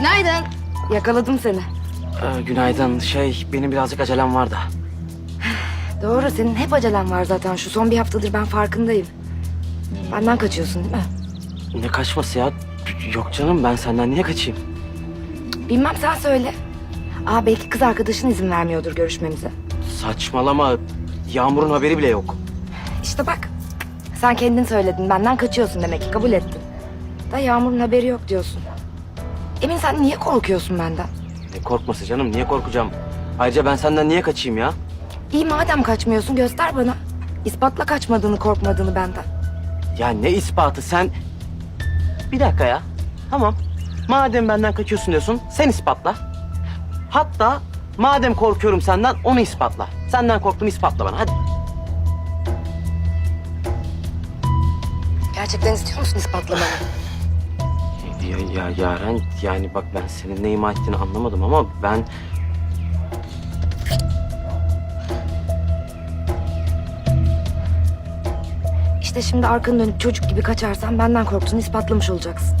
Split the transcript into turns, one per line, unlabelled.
Günaydın.
Yakaladım seni.
Ee, günaydın. Şey, benim birazcık acelem var da.
Doğru senin hep acelen var zaten. Şu son bir haftadır ben farkındayım. Benden kaçıyorsun değil mi?
Ne kaçması ya? Yok canım, ben senden niye kaçayım?
Bilmem sen söyle. Aa belki kız arkadaşın izin vermiyordur görüşmemize.
Saçmalama. Yağmur'un haberi bile yok.
İşte bak. Sen kendin söyledin. Benden kaçıyorsun demek ki. Kabul ettin. Da Yağmur'un haberi yok diyorsun. Emin sen niye korkuyorsun benden?
Ne korkması canım, niye korkacağım? Ayrıca ben senden niye kaçayım ya?
İyi madem kaçmıyorsun göster bana. İspatla kaçmadığını korkmadığını benden.
Ya ne ispatı sen... Bir dakika ya. Tamam. Madem benden kaçıyorsun diyorsun, sen ispatla. Hatta madem korkuyorum senden, onu ispatla. Senden korktuğumu ispatla bana, hadi.
Gerçekten istiyor musun ispatlamanı?
Ya, ya Yaren, yani bak ben senin ne ima ettiğini anlamadım ama ben...
İşte şimdi arkanı dönüp çocuk gibi kaçarsan benden korktuğunu ispatlamış olacaksın.